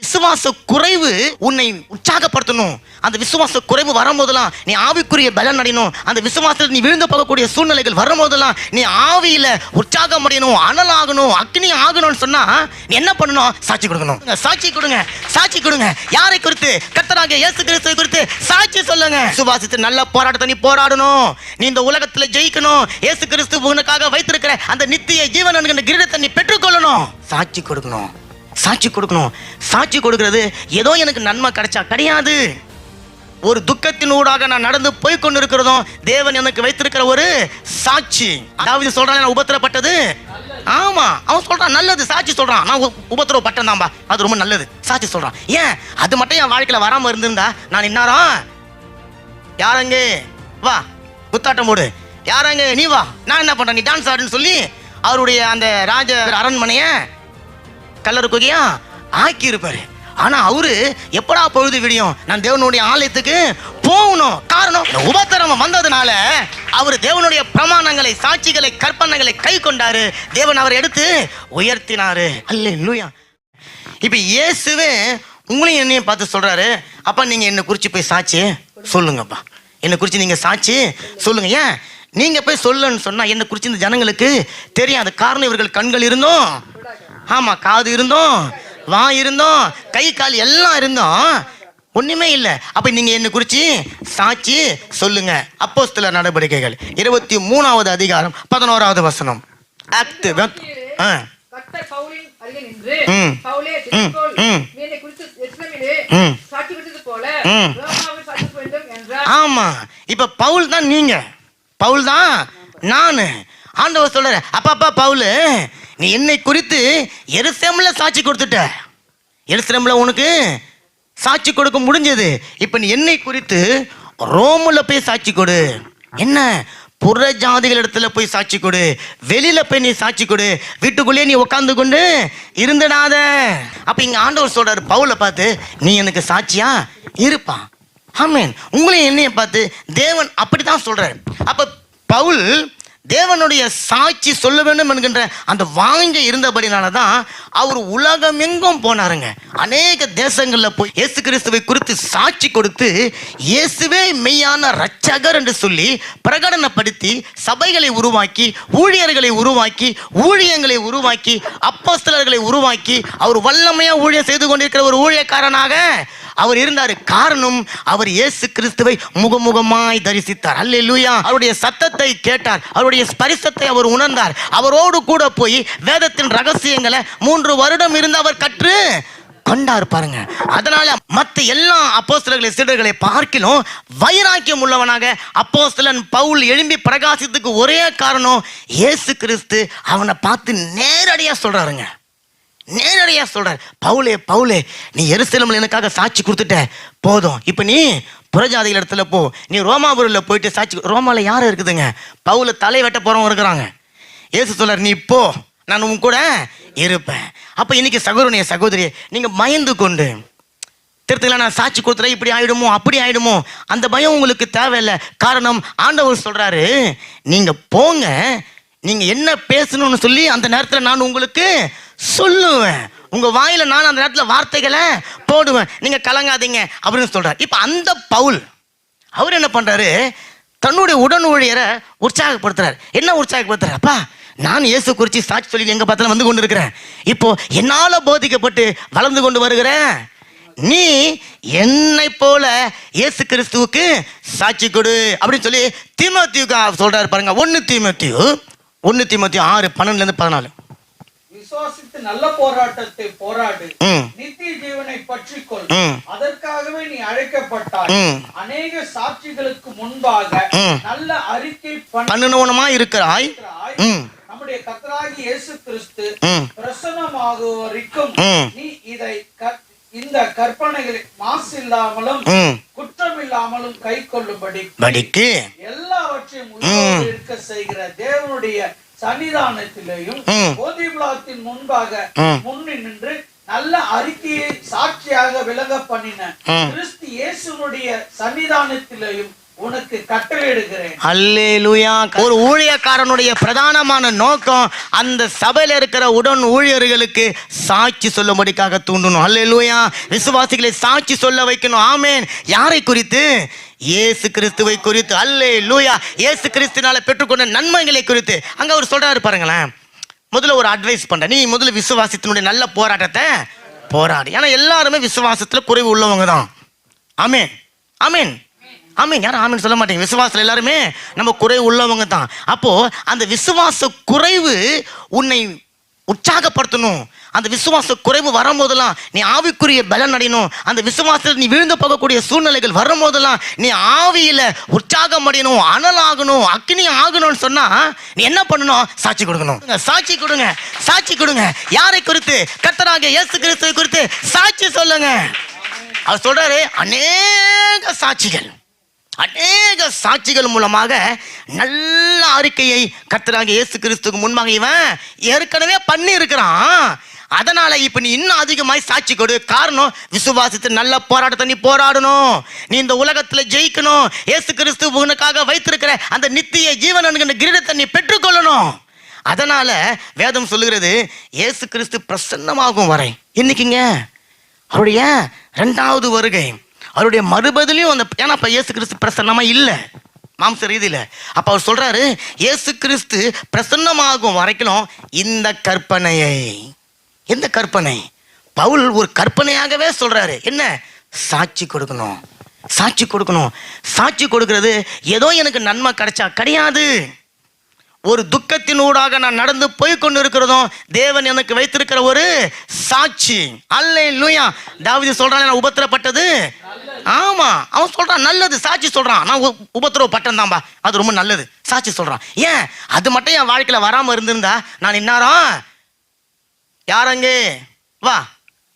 விசுவாச குறைவு உன்னை உற்சாகப்படுத்தணும். அந்த விசுவாச குறைவு வரும்போதெல்லாம் நீ ஆவிக்குரிய பலன் அடையணும். அந்த விசுவாசத்தில் நீ விழுந்து போகக்கூடிய சூழ்நிலைகள் வரும்போதெல்லாம் நீ ஆவியில உற்சாகம் அடையணும் அனல் ஆகணும் அக்னி ஆகணும்னு சொன்னா நீ என்ன பண்ணணும்? சாட்சி கொடுக்கணும். சாட்சி கொடுங்க சாட்சி கொடுங்க. யாரை குறித்து? கத்தராங்க இயேசு கிறிஸ்துவை குறித்து சாட்சி சொல்லுங்க. சுவாசித்து நல்ல போராட்டத்தை நீ போராடணும். நீ இந்த உலகத்துல ஜெயிக்கணும். இயேசு கிறிஸ்து உனக்காக வைத்திருக்கிற அந்த நித்திய ஜீவன் என்கிற கிரீடத்தை நீ பெற்றுக்கொள்ளணும். சாட்சி கொடுக்கணும். சாட்சி கொடுக்கணும். சாட்சி கொடுக்கிறது ஏதோ எனக்கு நன்மை கிடைச்சா கிடையாது. ஒரு துக்கத்தின் ஊடாக நான் நடந்து போய் கொண்டிருக்கிறதும் தேவன் எனக்கு வைத்திருக்கிற ஒரு சாட்சி. அதாவது சொல்றான் நான் உபத்திரப்பட்டது. ஆமா அவன் சொல்றான் நல்லது சாட்சி சொல்றான். நான் உபத்திரவப்பட்டேன் தான்பா. அது ரொம்ப நல்லது சாட்சி சொல்றான். ஏன்? அது மட்டும் என் வாழ்க்கையில வராம இருந்திருந்தா நான் இன்னாரா? யாரங்க? வா குத்தாட்டம் போடு. யாரங்க? நீ வா. நான் என்ன பண்றேன்? நீ டான்ஸ் ஆடுன்னு சொல்லி அவருடைய அந்த ராஜ அரண்மனையை கல்லறு குகையா ஆக்கி இருப்பாரு ஆனா அவரு எப்படா பொழுது விடியும்? நான் தேவனுடைய ஆலயத்துக்கு போகணும். காரணம் உபத்திரமம் வந்ததுனால அவர் தேவனுடைய பிரமாணங்களை சாட்சிகளை கற்பனைகளை கை கொண்டாரு. தேவன் அவரை எடுத்து உயர்த்தினாரு. அல்லேலூயா. இப்ப இயேசுவே உங்களையும் என்னையும் பார்த்து சொல்றாரு அப்பா நீங்க என்ன குறிச்சு போய் சாட்சி சொல்லுங்கப்பா. என்னை குறிச்சு நீங்க சாட்சி சொல்லுங்க. ஏன்? நீங்க போய் சொல்லுன்னு சொன்னா என்ன குறிச்சு இந்த ஜனங்களுக்கு தெரியாது. காரணம் இவர்கள் கண்கள் இருந்தும் ஆமா காது இருந்தோம் வாய் இருந்தோம் கை கால் எல்லாம் இருந்தோம். ஒண்ணுமே இல்லை. அப்ப நீங்க என்ன குறிச்சு? சாட்சி சொல்லுங்க. அப்போஸ்தல நடவடிக்கைகள். இருபத்தி மூணாவது அதிகாரம் பதினோராவது வசனம். ஆக்ட் ஆ. குறித்து ஆமா. இப்ப பவுல் தான் நீங்க. பவுல் தான் நானு. ஆண்டவர் சொல்றாரு அப்பா அப்பா பவுல் நீ என்னை குறித்து எருசலேம்ல சாட்சி கொடுத்துட்ட. எருசலேம்ல உனக்கு சாட்சி கொடுக்க முடிஞ்சது. இப்போ நீ என்னை குறித்து ரோமில் போய் சாட்சி கொடு. என்ன? புற ஜாதிகள் இடத்துல போய் சாட்சி கொடு. வெளியில போய் நீ சாட்சி கொடு. வீட்டுக்குள்ளேயே நீ உட்காந்து கொண்டு இருந்துடாத. அப்ப இங்க ஆண்டவர் சொல்றாரு பவுலை பார்த்து நீ எனக்கு சாட்சியா? இருப்பா. ஆமென். உங்களையும் என்னைய பார்த்து தேவன் அப்படித்தான் சொல்றாரு. அப்ப பவுல் தேவனுடைய சாட்சி சொல்ல வேண்டும் என்கின்ற அந்த வாங்க இருந்தபடினால தான் அவர் உலகம் எங்கும் போனாருங்க. அநேக தேசங்களில் போய் இயேசு கிறிஸ்துவை குறித்து சாட்சி கொடுத்து இயேசுவே மெய்யான ரட்சகர் என்று சொல்லி பிரகடனப்படுத்தி சபைகளை உருவாக்கி ஊழியர்களை உருவாக்கி ஊழியங்களை உருவாக்கி அப்போஸ்தலர்களை உருவாக்கி அவர் வல்லமையாக ஊழியம் செய்து கொண்டிருக்கிற ஒரு ஊழியக்காரனாக அவர் இருந்தார் காரணம் அவர் இயேசு கிறிஸ்துவை முகமுகமாய் தரிசித்தார். அல்ல லூயா அவருடைய சத்தத்தை கேட்டார். அவருடைய ஸ்பரிசத்தை அவர் உணர்ந்தார். அவரோடு கூட போய் வேதத்தின் ரகசியங்களை மூன்று வருடம் இருந்து அவர் கற்று கொண்டார் பாருங்க. அதனால மற்ற எல்லா அப்போஸ்தலர்களை சீடர்களை பார்க்கிலும் வைராக்கியம் உள்ளவனாக அப்போஸ்தலன் பவுல் எழும்பி பிரகாசித்துக்கு ஒரே காரணம் இயேசு கிறிஸ்து அவனை பார்த்து நேரடியாக சொல்றாருங்க. நேரடியாக சொல்கிறார் பவுலே பவுலே நீ எருசலேம்ல எனக்காக சாட்சி கொடுத்துட்ட. போதும். இப்போ நீ புறஜாதிகள் இடத்துல போ. நீ ரோமாபுரியில் போயிட்டு சாட்சி ரோமாவில் யார் இருக்குதுங்க? பவுல தலை வெட்ட போகிறவங்க இருக்கிறாங்க. ஏசு சொல்றார் நீ போ. நான் உன் கூட இருப்பேன். அப்போ இன்னைக்கு சகோதரனைய சகோதரியை நீங்கள் பயந்து கொண்டு திருத்தல நான் சாட்சி கொடுத்துறேன் இப்படி ஆயிடுமோ? அப்படி ஆயிடுமோ? அந்த பயம் உங்களுக்கு தேவையில்லை. காரணம் ஆண்டவர் சொல்கிறாரு நீங்கள் போங்க. நீங்கள் என்ன பேசணும்னு சொல்லி அந்த நேரத்தில் நான் உங்களுக்கு சொல்லுவேன். உங்க வாயில நான் அந்த நேரத்தில் வார்த்தைகளை போடுவேன். நீங்க கலங்காதீங்க அப்படின்னு சொல்றாரு. இப்போ அந்த பவுல் அவர் என்ன பண்றாரு? தன்னுடைய உடன் ஊழியரை உற்சாகப்படுத்துறாரு. என்ன உற்சாகப்படுத்துறாரு? அப்பா நான் இயேசு குறித்து சாட்சி சொல்லி எங்க பார்த்தாலும் வந்து கொண்டு இருக்கிறேன். இப்போ என்னால போதிக்கப்பட்டு வளர்ந்து கொண்டு வருகிறேன். நீ என்னை போல இயேசு கிறிஸ்துவுக்கு சாட்சி கொடு அப்படின்னு சொல்லி தீமோத்தியுக்கு சொல்றாரு பாருங்க. ஒன்னு தீமோத்தியு ஒன்னு தீமோத்தியு ஆறு பன்னெண்டுல இருந்து பதினாலு. விசுவாசித்து நல்ல போராட்டத்தை போராடு. நித்திய ஜீவனை பற்றிக்கொள். ம். அதற்காகவே நீ அழைக்கப்பட்டாய். அநேக சாட்சிகளுக்கு முன்பாக. நல்ல அறிக்கை பண்ண பண்ணுனவனமா இருக்கிறாய்? நம்முடைய கர்த்தராகி இயேசு கிறிஸ்து ம். பிரசன்னமாகும் வரைக்கும் ம். நீ இதை இந்த கற்பனைகளை மாசு இல்லாமலும் குற்றம் இல்லாமலும் கை கொள்ளும்படி படிக்கு. எல்லாவற்றையும் இருக்க செய்கிற தேவனுடைய சன்னிதானத்திலேயும். போதிபுலாத்தின் முன்பாக. முன்னி நின்று நல்ல அறிக்கையை சாட்சியாக விளங்க பண்ணின. கிறிஸ்து இயேசுனுடைய சன்னிதானத்திலேயும் உனக்கு கட்டளையிடுகிறேன். அல்லேலூயா. ஒரு ஊழியக்காரனுடைய பிரதானமான நோக்கம் அந்த சபையில இருக்கிற உடன் ஊழியர்களுக்கு சாட்சி சொல்லும்படிக்காக தூண்டணும். அல்லேலூயா. விசுவாசிகளை சாட்சி சொல்ல வைக்கணும். ஆமேன். யாரை குறித்து? இயேசு கிறிஸ்துவை குறித்து அல்லே லூயா இயேசு கிறிஸ்துனால பெற்றுக்கொண்ட நன்மைகளை குறித்து. அங்க அவர் சொல்றாரு பாருங்களேன். முதல்ல ஒரு அட்வைஸ் பண்றேன். நீ முதல்ல விசுவாசத்தினுடைய நல்ல போராட்டத்தை போராடு. ஏன்னா எல்லாருமே விசுவாசத்துல குறைவு உள்ளவங்க தான். ஆமீன். ஆமீன். ஆமீன். யாரும் ஆமீன் சொல்ல மாட்டேங்க. விசுவாசத்தில் எல்லாருமே நம்ம குறைவு உள்ளவங்க தான். அப்போ அந்த விசுவாச குறைவு உன்னை உற்சாகப்படுத்தணும். அந்த விசுவாச குறைவு வரும்போதெல்லாம் நீ ஆவிக்குரிய பலன் அடையணும். அந்த விசுவாசத்தில் நீ விழுந்து போகக்கூடிய சூழ்நிலைகள் வரும்போதெல்லாம் நீ ஆவியில் உற்சாகம் அடையணும் அனல் ஆகணும் அக்னி ஆகணும்னு சொன்னா நீ என்ன பண்ணணும்? சாட்சி கொடுக்கணும். சாட்சி கொடுங்க சாட்சி கொடுங்க. யாரை குறித்து? கர்த்தராக இயேசு கிறிஸ்துவை குறித்து சாட்சி சொல்லுங்க. அவர் சொல்றாரு அநேக சாட்சிகள். அநேக சாட்சிகள் மூலமாக நல்ல அறிக்கையை கர்த்தராக இயேசு கிறிஸ்துக்கு முன்பாக இவன் ஏற்கனவே பண்ணி இருக்கிறான் அதனால இப்ப நீ இன்னும் அதிகமாய் சாட்சி கொடு. காரணம் விசுவாசத்து நல்ல போராட்டத்தை நீ போராடணும். நீ இந்த உலகத்துல ஜெயிக்கணும். ஏசு கிறிஸ்து உனக்காக வைத்திருக்கிற அந்த நித்திய ஜீவன் என்கிற கிரீடத்தை நீ பெற்றுக்கொள்ளணும். அதனால வேதம் சொல்லுகிறது ஏசு கிறிஸ்து பிரசன்னமாகும் வரை. இன்னைக்குங்க அவருடைய ரெண்டாவது வருகை. அவருடைய மறுபதிலையும் அந்த ஏன்னா அப்ப இயேசு கிறிஸ்து பிரசன்னமாக இல்லை. மாம்ச ரீதியில். அப்போ அவர் சொல்கிறாரு இயேசு கிறிஸ்து பிரசன்னமாகும் வரைக்கும் இந்த கற்பனையை. எந்த கற்பனை? பவுல் ஒரு கற்பனையாகவே சொல்கிறாரு என்ன? சாட்சி கொடுக்கணும். சாட்சி கொடுக்கணும். சாட்சி கொடுக்கறது ஏதோ எனக்கு நன்மை கிடைச்சா கிடையாது. ஒரு துக்கத்தின் ஊடாக நான் நடந்து போய் கொண்டு இருக்கிறதும் தேவன் எனக்கு வைத்திருக்கிற ஒரு சாட்சி. அல்ல லூயா தாவிது சொல்றான் நான் உபத்திரப்பட்டது. ஆமா அவன் சொல்றான் நல்லது சாட்சி சொல்றான். நான் உ- உபத்திரவப்பட்டேன் தான்பா அது ரொம்ப நல்லது சாட்சி சொல்றான். ஏன்? அது மட்டும் என் வாழ்க்கையில வராம இருந்திருந்தா நான் இன்னாரம் யாரங்க வா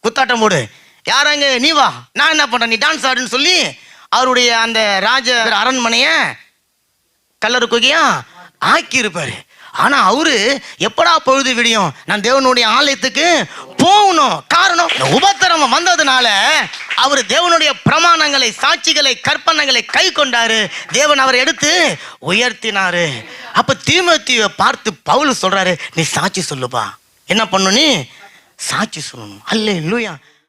குத்தாட்டம் போடு. யாரங்க நீ வா. நான் என்ன பண்றேன்? நீ டான்ஸ் ஆடுன்னு சொல்லி அவருடைய அந்த ராஜ அரண்மனைய கல்லறு குகையா ஆக்கி இருப்பாரு ஆனா அவரு எப்படா பொழுது விடியும்? நான் தேவனுடைய ஆலயத்துக்கு போகணும். காரணம் உபத்திரமம் வந்ததுனால அவர் தேவனுடைய பிரமாணங்களை சாட்சிகளை கற்பனைகளை கை கொண்டாரு. தேவன் அவரை எடுத்து உயர்த்தினாரு. அப்ப தீமத்திய பார்த்து பவுல் சொல்றாரு நீ சாட்சி சொல்லுப்பா. என்ன பண்ணு நீ? சாட்சி சொல்லணும். அல்ல இல்லையா